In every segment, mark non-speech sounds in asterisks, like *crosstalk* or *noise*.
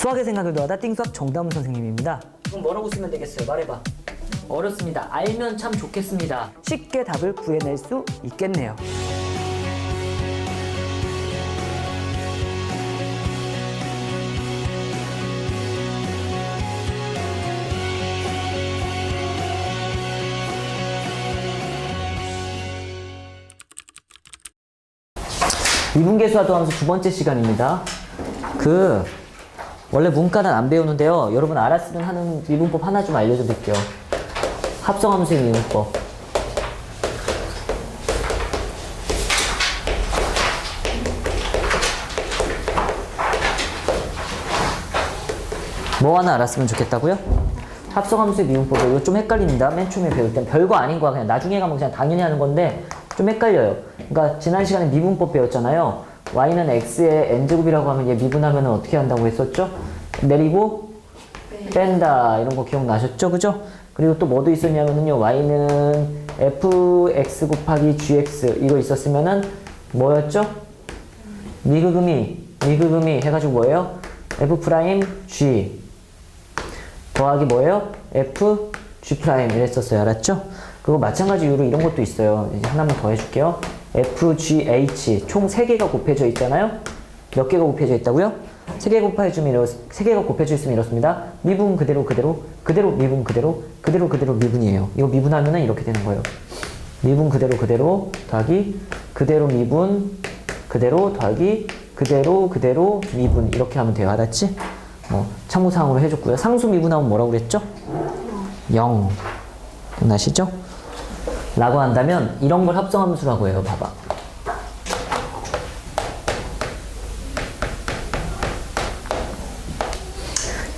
수학의 생각을 더하다 띵수학 정다운 선생님입니다. 그럼 뭐라고 쓰면 되겠어요? 말해봐. 어렵습니다. 알면 참 좋겠습니다. 쉽게 답을 구해낼 수 있겠네요. 미분계수와 더하면서 두 번째 시간입니다. 그 원래 문과는 안 배우는데요. 여러분 알았으면 하는 미분법 하나 좀 알려드릴게요. 합성함수의 미분법. 뭐 하나 알았으면 좋겠다고요? 합성함수의 미분법 이거 좀 헷갈립니다. 맨 처음에 배울 땐 별거 아닌 거야. 그냥 나중에 가면 그냥 당연히 하는 건데 좀 헷갈려요. 그러니까 지난 시간에 미분법 배웠잖아요. Y는 x의 n제곱이라고 하면 얘 미분하면 어떻게 한다고 했었죠? 내리고 뺀다 이런 거 기억나셨죠? 그죠? 그리고 또 뭐도 있었냐면요. y는 fx 곱하기 gx 이거 있었으면은 뭐였죠? 미그금이 미그금이 해가지고 뭐예요? f 프라임 g 더하기 뭐예요? f g 프라임 이랬었어요. 알았죠? 그리고 마찬가지 이유로 이런 것도 있어요. 이제 하나만 더 해줄게요. F g h 총 3개가 곱해져 있잖아요. 몇 개가 곱해져 있다고요? 3개 곱해주면 이렇, 3개가 곱해져 있으면 이렇습니다. 미분 그대로 그대로 그대로 미분 그대로 그대로 그대로 미분이에요. 이거 미분하면은 이렇게 되는 거예요. 미분 그대로 그대로 더하기 그대로 미분 그대로 더하기 그대로 그대로 미분 이렇게 하면 돼요. 알았지? 뭐 참고사항으로 해줬고요. 상수 미분하면 뭐라고 그랬죠? 0 기억나시죠? 라고 한다면 이런 걸 합성함수라고 해요. 봐봐.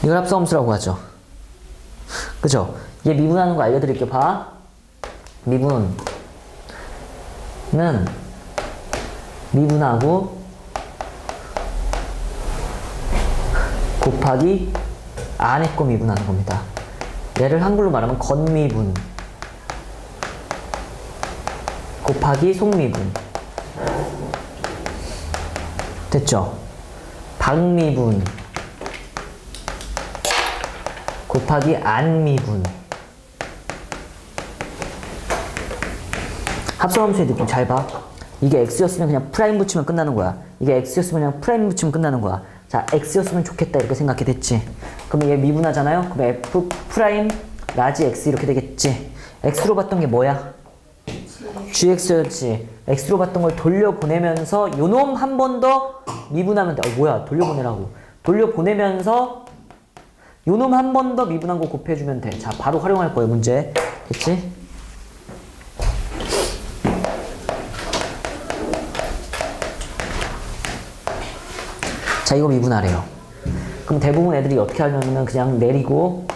이걸 합성함수라고 하죠. 그죠? 얘 미분하는 거 알려드릴게요. 봐. 미분은 미분하고 곱하기 안에 거 미분하는 겁니다. 얘를 한글로 말하면 건미분 곱하기 속미분 됐죠? 박미분 곱하기 안미분 합성함수의 느낌 잘 봐. 이게 x였으면 그냥 프라임 붙이면 끝나는 거야. 이게 x였으면 그냥 프라임 붙이면 끝나는 거야. 자, x였으면 좋겠다 이렇게 생각해 됐지. 그럼 얘 미분하잖아요. 그럼 f 프라임 라지 x 이렇게 되겠지. x로 봤던 게 뭐야? Gx였지. x로 봤던 걸 돌려보내면서 요놈 한 번 더 미분하면 돼. 어, 뭐야? 돌려보내라고. 돌려보내면서 요놈 한 번 더 미분한 거 곱해주면 돼. 자, 바로 활용할 거예요, 문제. 됐지? 자, 이거 미분하래요. 그럼 대부분 애들이 어떻게 하냐면은 그냥 내리고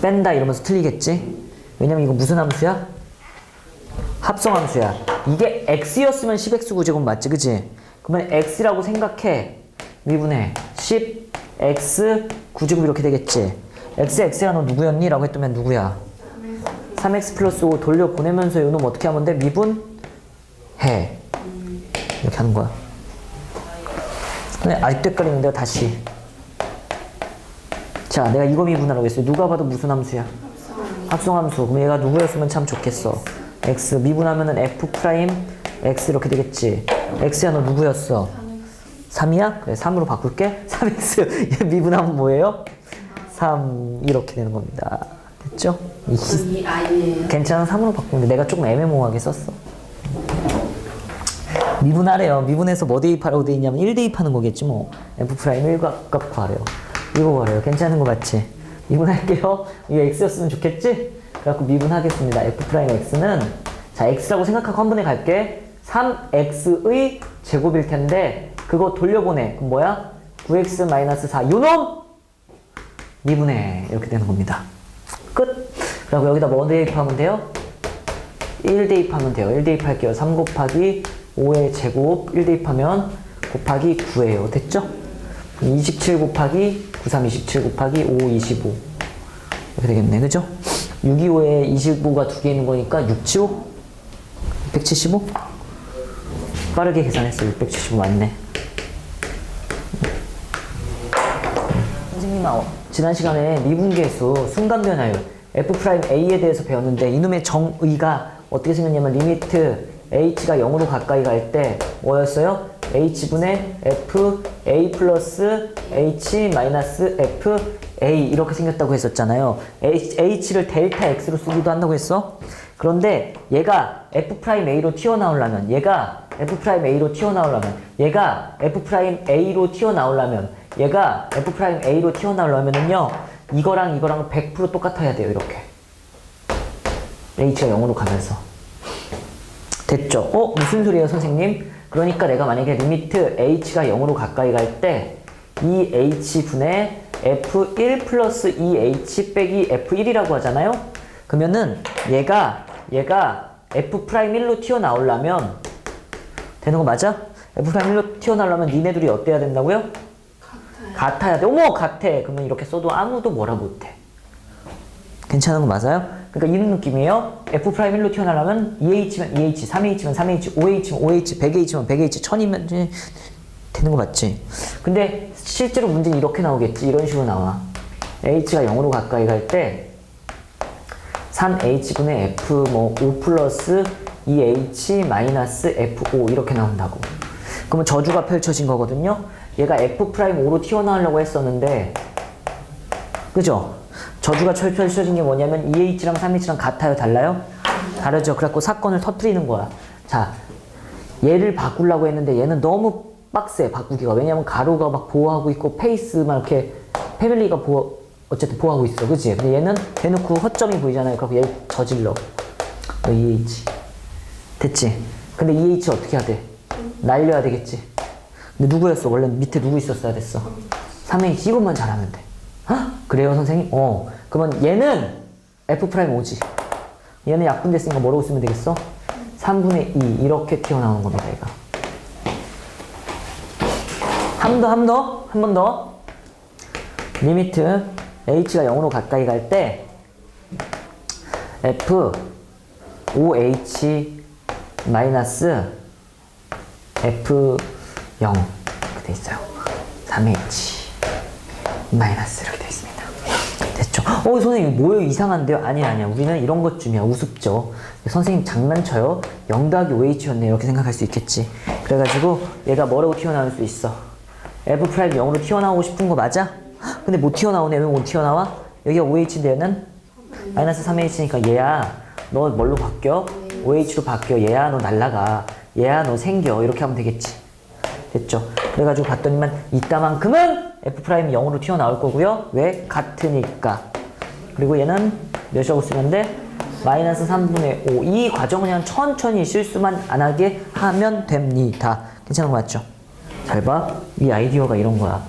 뺀다 이러면서 틀리겠지? 왜냐면 이거 무슨 함수야? 합성함수야. 이게 x였으면 10x 구제곱 맞지, 그지? 그러면 x라고 생각해. 미분해. 10x 구제곱 이렇게 되겠지? x, x가 너 누구였니? 라고 했더면 누구야? 3x 플러스 5 돌려보내면서 요놈 어떻게 하면 돼? 미분? 해. 이렇게 하는 거야. 근데 아직도 헷갈리는데요, 다시. 자, 내가 이거 미분하라고 했어요. 누가 봐도 무슨 함수야? 합성함수. 그럼 얘가 누구였으면 참 좋겠어. x 미분하면은 f 프라임 x 이렇게 되겠지. x야 너 누구였어? 3이야? 그래 3으로 바꿀게. *laughs* 3x 얘 미분하면 뭐예요? 3 이렇게 되는 겁니다. 됐죠? 이. 괜찮아 3으로 바꾸는데 내가 조금 애매모호하게 썼어. 미분하래요. 미분해서 뭐 대입하라고 돼 있냐면 1 대입하는 거겠지 뭐. f 프라임 1값 구하래요. 이거 구하래요. 괜찮은 거 같지? 미분할게요. 이거 x였으면 좋겠지? 그래갖고 미분하겠습니다. f 프라임 x는 자 x라고 생각하고 한 번에 갈게. 3x의 제곱일 텐데 그거 돌려보내. 그럼 뭐야? 9x 마이너스 4 요놈 미분해 이렇게 되는 겁니다. 끝. 그리고 여기다 뭐 대입하면 돼요? 1 대입하면 돼요. 1 대입할게요. 3 곱하기 5의 제곱 1 대입하면 곱하기 9예요. 됐죠? 27 곱하기 9, 3, 27 곱하기 5, 25 이렇게 되겠네 그죠? 6, 2, 5에 25가 두 개 있는 거니까 6, 7, 5? 175? 빠르게 계산했어 675 맞네 선생님 아워 지난 시간에 미분계수 순간변화율 F'A에 대해서 배웠는데 이놈의 정의가 어떻게 생겼냐면 리미트 h가 0으로 가까이 갈 때 뭐였어요? H분의 F A 플러스 H 마이너스 F A 이렇게 생겼다고 했었잖아요. H, H를 델타 X로 쓰기도 한다고 했어. 그런데 얘가 F'A로 튀어나오려면 얘가 F'A로 튀어나오려면 얘가 F'A로 튀어나오려면 얘가 F'A로 튀어나오려면은요 이거랑 이거랑 100% 똑같아야 돼요 이렇게 H가 0으로 가면서 됐죠? 어? 무슨 소리예요 선생님? 그러니까 내가 만약에 리미트 H가 0으로 가까이 갈 때 이 H분의 F1 플러스 이 H 빼기 F1이라고 하잖아요? 그러면은 얘가 얘가 F'1로 튀어나오려면 되는 거 맞아? F'1로 튀어나오려면 니네들이 어때야 된다고요? 같아야 돼. 어머 같아. 그러면 이렇게 써도 아무도 뭐라 못해. 괜찮은 거 맞아요? 그러니까 이런 느낌이에요. F'1로 튀어나오려면 2H면 2H, 3H면 3H, 5H면 5H, 100H면 100H, 1000이면 되는 거 맞지? 근데 실제로 문제는 이렇게 나오겠지. 이런 식으로 나와. H가 0으로 가까이 갈 때 3H분의 F 뭐 5 플러스 2H 마이너스 F5 이렇게 나온다고. 그러면 저주가 펼쳐진 거거든요. 얘가 F'5로 튀어나오려고 했었는데 그죠? 저주가 철- 펼쳐진 게 뭐냐면 2H랑 3H랑 같아요? 달라요? 다르죠? 그래갖고 사건을 터트리는 거야. 자, 얘를 바꾸려고 했는데 얘는 너무 빡세, 바꾸기가. 왜냐면 가로가 막 보호하고 있고 페이스만 이렇게 패밀리가 보호, 어쨌든 보호하고 있어. 그치? 근데 얘는 대놓고 허점이 보이잖아요. 그래서 얘 저질러. 너 2H. 됐지? 근데 2H 어떻게 해야 돼? 날려야 되겠지? 근데 누구였어? 원래 밑에 누구 있었어야 됐어? 3H 이것만 잘하면 돼. 헉? 그래요, 선생님? 어. 그러면 얘는 F'5지. 얘는 약분됐으니까 뭐라고 쓰면 되겠어? 3분의 2 이렇게 튀어나오는 겁니다, 얘가. 한번 더, 한번 더, 한 번 더. 리미트 h가 0으로 가까이 갈 때 f 5h 마이너스 f 0 이렇게 돼 있어요. 3h 마이너스 이렇게 돼 있습니다. 됐죠? 어, 선생님 뭐예요? 이상한데요? 아니 아니야. 우리는 이런 것쯤이야. 우습죠. 선생님 장난쳐요. 0 더하기 5h였네. 이렇게 생각할 수 있겠지. 그래가지고 얘가 뭐라고 튀어나올 수 있어? f 프라임 0으로 튀어나오고 싶은 거 맞아? 헉, 근데 못 튀어나오네. 왜 못 튀어나와? 여기가 5h인데 얘는 마이너스 3h니까 얘야 너 뭘로 바뀌어? 5h로 바뀌어. 얘야 너 날라가. 얘야 너 생겨. 이렇게 하면 되겠지. 됐죠? 그래가지고 봤더니만 이따만큼은 f 프라임이 0으로 튀어나올 거고요. 왜? 같으니까. 그리고 얘는 몇이라고 쓰면 돼? 마이너스 3분의 5. 이 과정은 그냥 천천히 실수만 안 하게 하면 됩니다. 괜찮은 거 맞죠? 잘 봐. 이 아이디어가 이런 거야.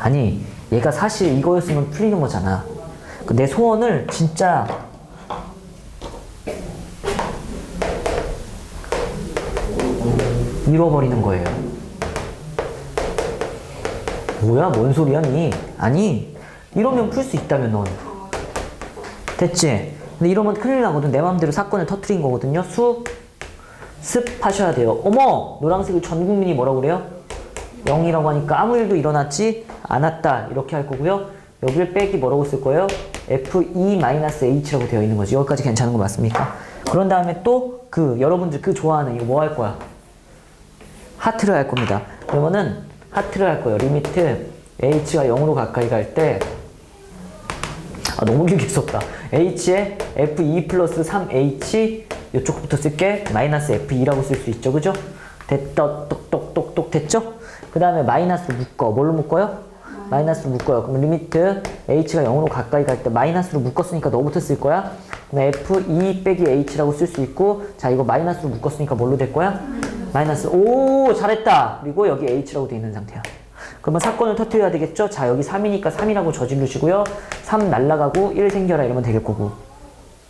아니, 얘가 사실 이거였으면 풀리는 거잖아. 그내 소원을 진짜 잃어버리는 거예요. 뭐야? 뭔 소리야, 니? 아니, 이러면 풀 수 있다며, 넌. 됐지? 근데 이러면 큰일 나거든. 내 마음대로 사건을 터트린 거거든요. 수, 습 하셔야 돼요. 어머! 노란색을 전 국민이 뭐라고 그래요? 0이라고 하니까 아무 일도 일어났지 않았다. 이렇게 할 거고요. 여기를 빼기 뭐라고 쓸 거예요? F2-H라고 되어 있는 거지. 여기까지 괜찮은 거 맞습니까? 그런 다음에 또 그 여러분들 그 좋아하는 이거 뭐 할 거야? 하트를 할 겁니다. 그러면은 하트를 할 거예요. 리미트 h가 0으로 가까이 갈 때 아, 너무 길게 썼다. h에 f2 플러스 3h 이쪽부터 쓸게 마이너스 f2라고 쓸 수 있죠. 그죠? 됐다. 똑똑똑똑 됐죠? 그 다음에 마이너스로 묶어. 뭘로 묶어요? 마이너스로 묶어요. 그럼 리미트 h가 0으로 가까이 갈 때 마이너스로 묶었으니까 너부터 쓸 거야. 그럼 f2 빼기 h라고 쓸 수 있고 자 이거 마이너스로 묶었으니까 뭘로 될 거야? 마이너스 오 잘했다. 그리고 여기 h라고 돼 있는 상태야. 그러면 사건을 터트려야 되겠죠? 자 여기 3이니까 3이라고 저지르시고요. 3 날라가고 1 생겨라 이러면 될 거고.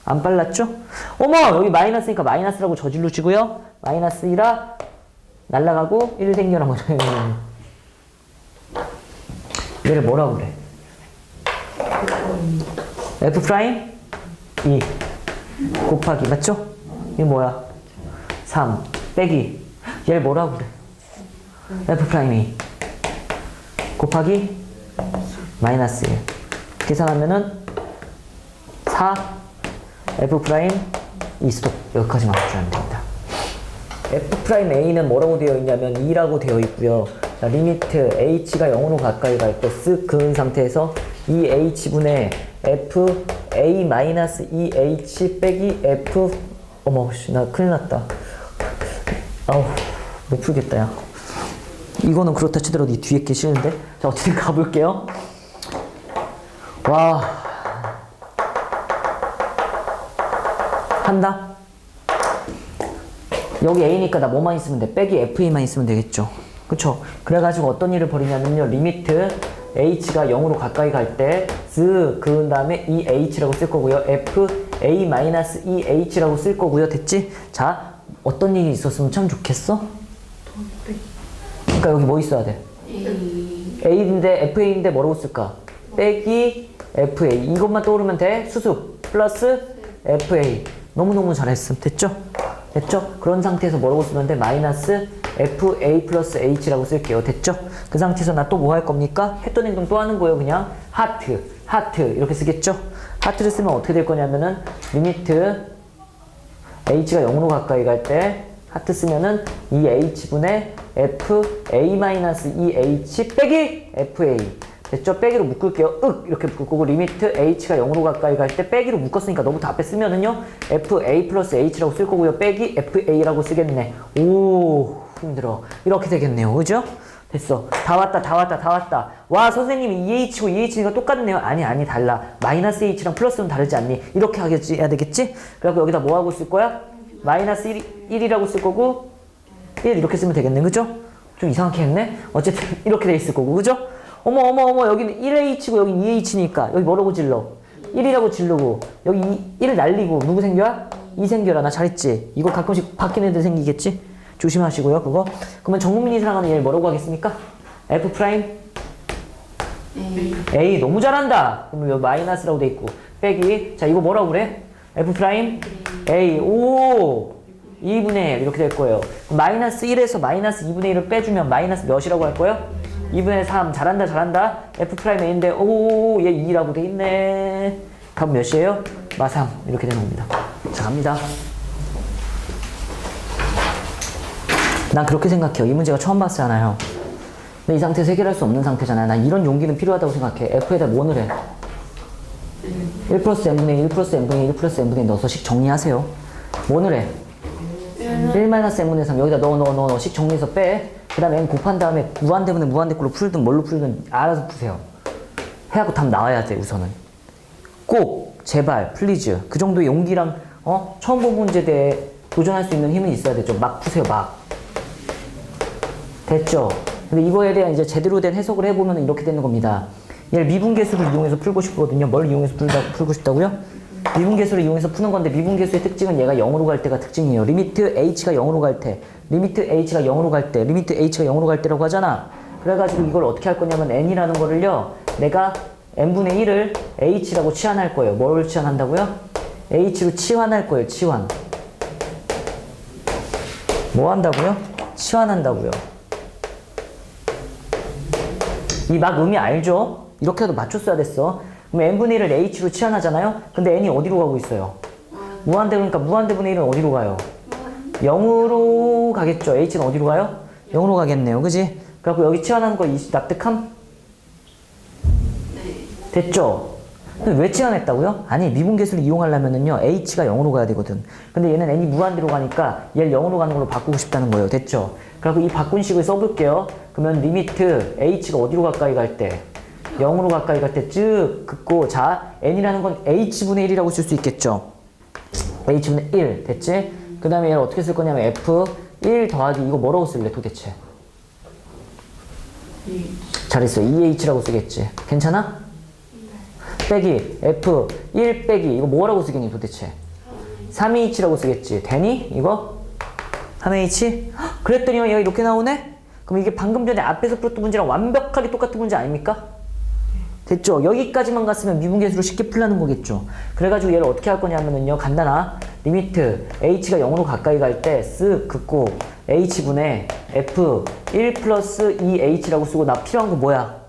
안 빨랐죠? 어머 여기 마이너스니까 마이너스라고 저지르시고요. 마이너스 1아 날라가고 1 생겨라 *laughs* 얘를 뭐라고 그래? f 프라임 2 곱하기 맞죠? 이게 뭐야? 3 빼기 얘를 뭐라고 그래? f 프라임 2 곱하기 마이너스 1 계산하면은 4 f 프라임 2 스톱 여기까지만 맞추면 됩니다. F 프라임 a는 뭐라고 되어 있냐면 2라고 되어 있고요. 자, 리미트 h가 0으로 가까이 갈 때 쓱 그은 상태에서 2h분의 f a 마이너스 2h 빼기 f. 어머 씨, 나 큰일 났다. 아우 못 풀겠다 야 이거는 그렇다 치더라도 이 뒤에 게 싫은데 자 어쨌든 가볼게요 와 한다 여기 A니까 나 뭐만 있으면 돼? 빼기 FA만 있으면 되겠죠. 그쵸? 그래가지고 어떤 일을 벌이냐면요. 리미트 H가 0으로 가까이 갈 때, 스, 그은 다음에 EH라고 쓸 거고요. F, A 마이너스 EH라고 쓸 거고요. 됐지? 자, 어떤 일이 있었으면 참 좋겠어? 그러니까 여기 뭐 있어야 돼? A A인데 FA인데 뭐라고 쓸까? 빼기 FA 이것만 떠오르면 돼 수습 플러스 FA 너무너무 잘했음 됐죠? 됐죠? 그런 상태에서 뭐라고 쓰면 돼? 마이너스 FA 플러스 H라고 쓸게요 됐죠? 그 상태에서 나 또 뭐 할 겁니까? 했던 행동 또 하는 거예요 그냥 하트 하트 이렇게 쓰겠죠? 하트를 쓰면 어떻게 될 거냐면은 리미트 h가 0으로 가까이 갈 때 하트 쓰면은 2h분의 f a 마이너스 2h 빼기 fa 됐죠? 빼기로 묶을게요. 윽 이렇게 묶을 거고 리미트 h가 0으로 가까이 갈 때 빼기로 묶었으니까 너무 다 앞에 쓰면은요 fa 플러스 h라고 쓸 거고요. 빼기 fa라고 쓰겠네. 오 힘들어. 이렇게 되겠네요. 그죠? 됐어. 다 왔다, 다 왔다, 다 왔다. 와, 선생님이 2H고 2H니까 똑같네요. 아니, 아니, 달라. 마이너스 H랑 플러스는 다르지 않니? 이렇게 하겠지, 해야 되겠지? 그래갖고 여기다 뭐 하고 쓸 거야? 마이너스 1, 1이라고 쓸 거고, 1 이렇게 쓰면 되겠네. 그죠? 좀 이상하게 했네? 어쨌든 *laughs* 이렇게 돼 있을 거고, 그죠? 어머, 어머, 어머, 여기는 1H고 여긴 2H니까. 여기 뭐라고 질러? 1이라고 질르고, 여기 1 날리고, 누구 생겨야? 2 생겨라. 나 잘했지? 이거 가끔씩 바뀌는 애들 생기겠지? 조심하시고요, 그거. 그러면 정국민이 사랑하는 얘를 뭐라고 하겠습니까? F 프라임 A A 너무 잘한다. 그러면 여기 마이너스라고 돼 있고 빼기 자 이거 뭐라고 그래? F 프라임 A 오 2분의 1 이렇게 될 거예요. 마이너스 1에서 마이너스 2분의 1을 빼주면 마이너스 몇이라고 할 거예요? 2분의 3 잘한다 잘한다 F 프라임 A인데 오얘 2라고 돼 있네. 답은 몇이에요? 마3 이렇게 되는 겁니다. 자 갑니다. 난 그렇게 생각해요. 이 문제가 처음 봤잖아요. 근데 이 상태에서 해결할 수 없는 상태잖아요. 난 이런 용기는 필요하다고 생각해. F에다 뭐를 해? 1 플러스 n분의 1 플러스 n분의 1 플러스 n분의 1 넣어서 식 정리하세요. 뭐를 해? 1 마이너스 n분의 3 여기다 넣어 넣어 넣어 넣어 식 정리해서 빼. 그 다음에 n 곱한 다음에 무한대분의 무한대꼴로 풀든 뭘로 풀든 알아서 푸세요. 해갖고 답 나와야 돼 우선은. 꼭 제발 플리즈 그 정도의 용기랑 어 처음 본 문제에 대해 도전할 수 있는 힘은 있어야 되죠. 막 푸세요 막. 됐죠? 근데 이거에 대한 이제 제대로 된 해석을 해보면 이렇게 되는 겁니다. 얘를 미분계수를 이용해서 풀고 싶거든요. 뭘 이용해서 풀다, 풀고 싶다고요? 미분계수를 이용해서 푸는 건데 미분계수의 특징은 얘가 0으로 갈 때가 특징이에요. 리미트 h가 0으로 갈 때, 리미트 h가 0으로 갈 때, 리미트 h가 0으로 갈 때라고 하잖아. 그래가지고 이걸 어떻게 할 거냐면 n이라는 거를요. 내가 n분의 1을 h라고 치환할 거예요. 뭘 치환한다고요? h로 치환할 거예요. 치환. 뭐 한다고요? 치환한다고요. 이막 의미 알죠? 이렇게라도 맞췄어야 됐어. 그럼 n분의 1을 h로 치환하잖아요? 근데 n이 어디로 가고 있어요? 무한대분이니까 무한대분의 1은 어디로 가요? 0으로 가겠죠. h는 어디로 가요? 0으로 가겠네요. 그지? 그래갖고 여기 치환하는 거 이- 납득함? 됐죠? 왜 치환했다고요? 아니 미분계수를 이용하려면은요 h가 0으로 가야 되거든 근데 얘는 n이 무한대로 가니까 얘를 0으로 가는 걸로 바꾸고 싶다는 거예요 됐죠? 그리고 이 바꾼 식을 써볼게요 그러면 리미트 h가 어디로 가까이 갈 때? 0으로 가까이 갈 때 쭉 긋고 자 n이라는 건 h분의 1이라고 쓸 수 있겠죠. h분의 1 됐지? 그 다음에 얘를 어떻게 쓸 거냐면 f 1 더하기 이거 뭐라고 쓸래 도대체? 잘했어. 2h라고 쓰겠지. 괜찮아? 빼기. f 1 빼기. 이거 뭐라고 쓰겠니 도대체? 3h라고 쓰겠지. 되니? 이거? 3h 그랬더니 얘가 이렇게 나오네? 그럼 이게 방금 전에 앞에서 풀었던 문제랑 완벽하게 똑같은 문제 아닙니까 됐죠 여기까지만 갔으면 미분계수로 쉽게 풀라는 거겠죠 그래가지고 얘를 어떻게 할 거냐면은요 간단하 리미트 h가 0으로 가까이 갈 때 쓱 긋고 h분의 f 1 플러스 2h라고 쓰고 나 필요한 거 뭐야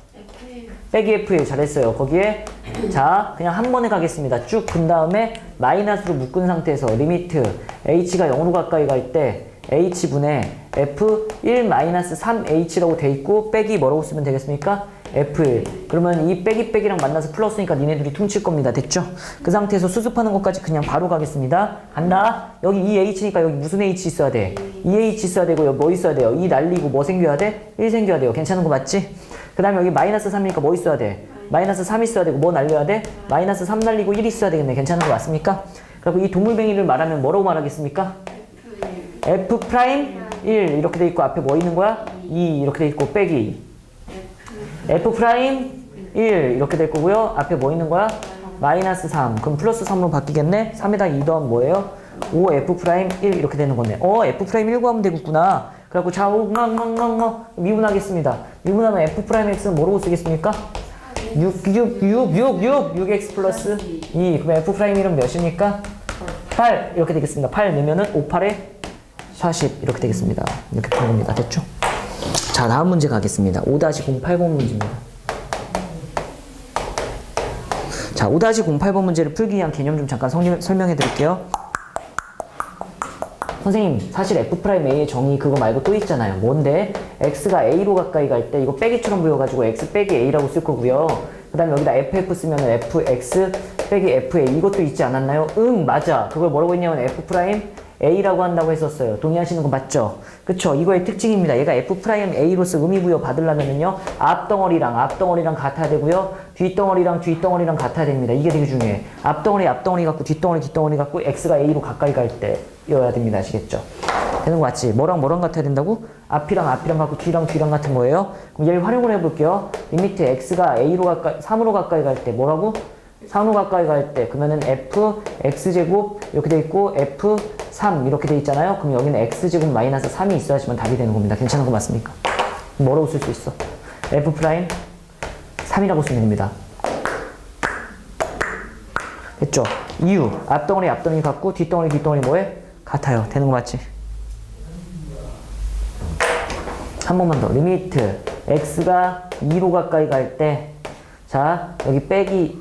빼기 F1 잘했어요. 거기에 자 그냥 한 번에 가겠습니다. 쭉 근 다음에 마이너스로 묶은 상태에서 리미트 h가 0으로 가까이 갈 때 h분의 f1-3h라고 돼 있고 빼기 뭐라고 쓰면 되겠습니까? F1 그러면 이 빼기 빼기랑 만나서 플러스니까 니네들이 퉁칠 겁니다. 됐죠? 그 상태에서 수습하는 것까지 그냥 바로 가겠습니다. 간다. 여기 이 h니까 여기 무슨 h 있어야 돼? 이 h 있어야 되고 여기 뭐 있어야 돼요? 이 날리고 뭐 생겨야 돼? 1 생겨야 돼요. 괜찮은 거 맞지? 그 다음에 여기 마이너스 3이니까 뭐 있어야 돼? 마이너스 3 있어야 되고 뭐 날려야 돼? 마이너스 3 날리고 1 있어야 되겠네. 괜찮은 거 맞습니까? 그리고 이 동물뱅이를 말하면 뭐라고 말하겠습니까? f 프라임 1 이렇게 돼 있고 앞에 뭐 있는 거야? 2 이렇게 돼 있고 빼기 f 프라임 1 이렇게 될 거고요. 앞에 뭐 있는 거야? 마이너스 3. 그럼 플러스 3으로 바뀌겠네? 3에다 2 더하면 뭐예요? 5 f 프라임 1 이렇게 되는 거네. 어, f 프라임 1 구하면 되겠구나. 그래갖고 좌우 멍멍멍멍 미분하겠습니다. 미분하면 f 프라임 x는 뭐라고 쓰겠습니까? 6, 6, 6, 6, 6, 6x 플러스 2. 그럼 f 프라임 1은 몇입니까? 8 이렇게 되겠습니다. 8 넣으면은 5, 8에 40 이렇게 되겠습니다. 이렇게 되는 겁니다. 됐죠? 자, 다음 문제 가겠습니다. 5-080 문제입니다. 자, 5-08번 문제를 풀기 위한 개념 좀 잠깐 성리- 설명해 드릴게요. 선생님, 사실 F'A의 정의 그거 말고 또 있잖아요. 뭔데? X가 A로 가까이 갈 때 이거 빼기처럼 보여가지고 X 빼기 A라고 쓸 거고요. 그 다음에 여기다 FF 쓰면 FX 빼기 FA 이것도 있지 않았나요? 응, 맞아. 그걸 뭐라고 했냐면 F' A라고 한다고 했었어요. 동의하시는 거 맞죠? 그쵸? 이거의 특징입니다. 얘가 F'A로서 의미부여 받으려면요. 앞덩어리랑 앞덩어리랑 같아야 되고요. 뒷덩어리랑 뒷덩어리랑 같아야 됩니다. 이게 되게 중요해. 앞덩어리 앞덩어리 갖고 뒷덩어리 뒷덩어리 갖고 X가 A로 가까이 갈 때여야 됩니다. 아시겠죠? 되는 거 맞지? 뭐랑 뭐랑 같아야 된다고? 앞이랑 앞이랑 갖고 뒤랑 뒤랑 같은 거예요. 그럼 얘를 활용을 해볼게요. 리미트 X가 A로 가까이, 3으로 가까이 갈 때 뭐라고? 3으로 가까이 갈 때 그러면은 f x제곱 이렇게 돼 있고 f 3 이렇게 돼 있잖아요. 그럼 여기는 x제곱 마이너스 3이 있어야지만 답이 되는 겁니다. 괜찮은 거 맞습니까? 뭐라고 쓸 수 있어? f 프라임 3이라고 쓰면 됩니다. 됐죠? 이유 앞덩어리 앞덩어리 같고 뒷덩어리 뒷덩어리 뭐해? 같아요. 되는 거 맞지? 한 번만 더 리미트 x가 2로 가까이 갈 때 자 여기 빼기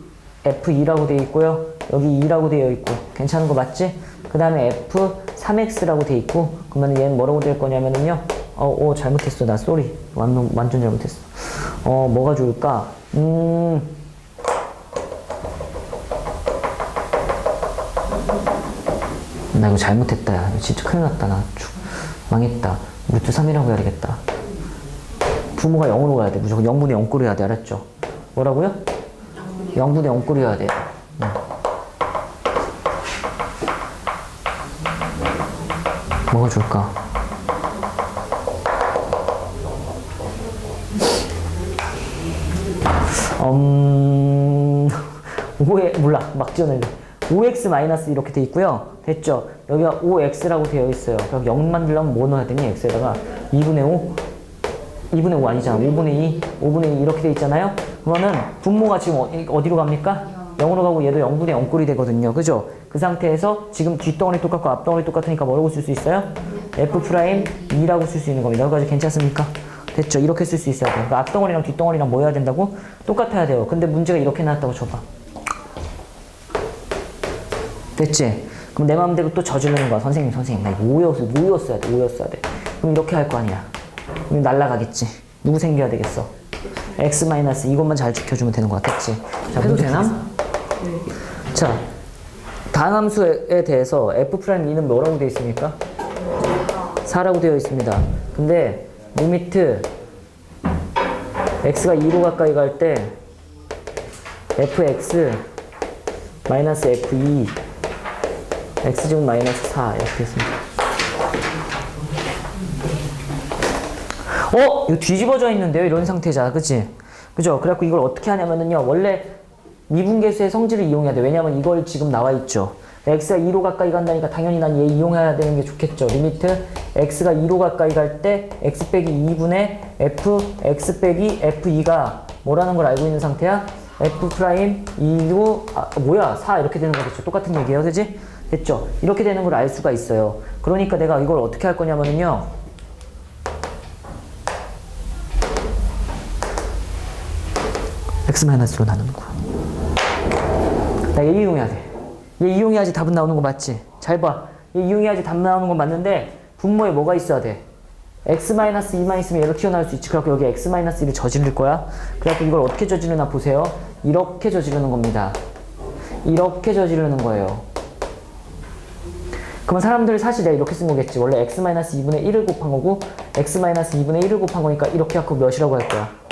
f2라고 되어 있고요 여기 2라고 되어 있고 괜찮은 거 맞지? 그 다음에 f3x라고 되어 있고 그러면 얘는 뭐라고 될 거냐면은요 어, 오 잘못했어 나 쏘리 완전, 완전 잘못했어 어 뭐가 좋을까 음 나 이거 잘못했다. 야. 진짜 큰일 났다. 나 죽, 망했다. 루트 3이라고 해야 되겠다. 부모가 0으로 가야 돼. 무조건 0분의 0꼴 해야 돼. 알았죠? 뭐라고요? 0분의 0꼴 해야 돼. 응. 뭐가 좋을까? 음, *laughs* 5에, 몰라. 막 지어낼래. 5x 마이너스 이렇게 돼 있고요. 됐죠? 여기가 5x라고 되어 있어요. 그럼 0 만들려면 뭐 넣어야 되니? x에다가 2분의 5? 2분의 5 아니잖아. 5분의 2, 5분의 2 이렇게 돼 있잖아요. 그러면은 분모가 지금 어디, 어디로 갑니까? 0으로 가고 얘도 0분의 0꼴이 되거든요. 그죠? 그 상태에서 지금 뒷덩어리 똑같고 앞덩어리 똑같으니까 뭐라고 쓸 수 있어요? f 프라임 2라고 쓸 수 있는 겁니다. 여기까지 괜찮습니까? 됐죠? 이렇게 쓸 수 있어야 돼요. 그러니까 앞덩어리랑 뒷덩어리랑 뭐 해야 된다고? 똑같아야 돼요. 근데 문제가 이렇게 나왔다고 쳐봐. 됐지? 그럼 내 마음대로 또 저지르는 거야. 선생님, 선생님. 나 이거 5였어, 5였어야 돼, 5였어야 돼. 그럼 이렇게 할 거 아니야. 그럼 날라가겠지. 누구 생겨야 되겠어? X 마이너스 이것만 잘 지켜주면 되는 거 같겠지? 자, 해도 되나? 자, 다함수에 대해서 f 프라임 2는 뭐라고 되어 있습니까? 4라고 되어 있습니다. 근데 리미트 x가 2로 가까이 갈 때 fx 마이너스 f2 x제곱 마이너스 4 이렇게 있습니다. 어? 이거 뒤집어져 있는데요? 이런 상태자. 그치? 그죠? 그래갖고 이걸 어떻게 하냐면은요. 원래 미분계수의 성질을 이용해야 돼. 왜냐면 이걸 지금 나와 있죠. x가 2로 가까이 간다니까 당연히 난 얘 이용해야 되는 게 좋겠죠. 리미트 x가 2로 가까이 갈 때 x 빼기 2분의 f x 빼기 f2가 뭐라는 걸 알고 있는 상태야? f 프라임 2로 아 뭐야 4 이렇게 되는 거겠죠. 똑같은 얘기예요. 그지? 됐죠? 이렇게 되는 걸 알 수가 있어요. 그러니까 내가 이걸 어떻게 할 거냐면은요. X-로 나누는 거야. 나 얘 이용해야 돼. 얘 이용해야지 답은 나오는 거 맞지? 잘 봐. 얘 이용해야지 답 나오는 건 맞는데 분모에 뭐가 있어야 돼? x-2만 있으면 얘로 튀어나올 수 있지. 그래갖고 여기 x-1을 저지를 거야. 그래갖고 이걸 어떻게 저지르나 보세요. 이렇게 저지르는 겁니다. 이렇게 저지르는 거예요. 그러면 사람들 사실 내가 이렇게 쓴 거겠지. 원래 x-2분의 1을 곱한 거고 x-2분의 1을 곱한 거니까 이렇게 갖고 몇이라고 할 거야?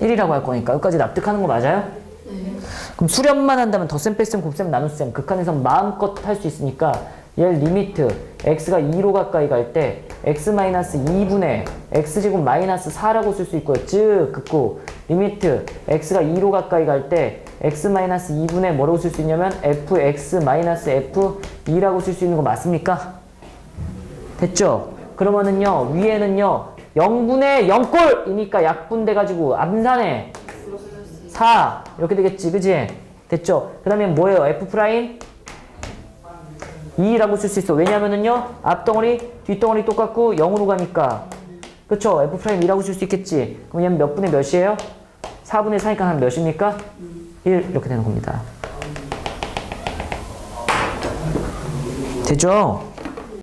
1이라고 할 거니까 여기까지 납득하는 거 맞아요? 네. 그럼 수렴만 한다면 덧셈, 뺄셈, 곱셈, 나눗셈 극한에서 마음껏 할 수 있으니까 얘 리미트 x가 2로 가까이 갈 때 x-2분의 x제곱 마이너스 4라고 쓸 수 있고요. 즉 긋고 리미트 x가 2로 가까이 갈 때 x-2분의 뭐라고 쓸 수 있냐면 fx-f2라고 쓸 수 있는 거 맞습니까? 됐죠? 그러면은요 위에는요 0분의 0꼴이니까 약분 돼가지고 암산해 4 이렇게 되겠지 그지? 됐죠? 그 다음에 뭐예요? f 프라임 2라고 쓸 수 있어 왜냐면은요 앞덩어리 뒷덩어리 똑같고 0으로 가니까 그쵸? f 프라임 2라고 쓸 수 있겠지 그럼 얘는 몇 분의 몇이에요? 4분의 4니까 한 몇입니까? 1 이렇게 되는 겁니다 됐죠?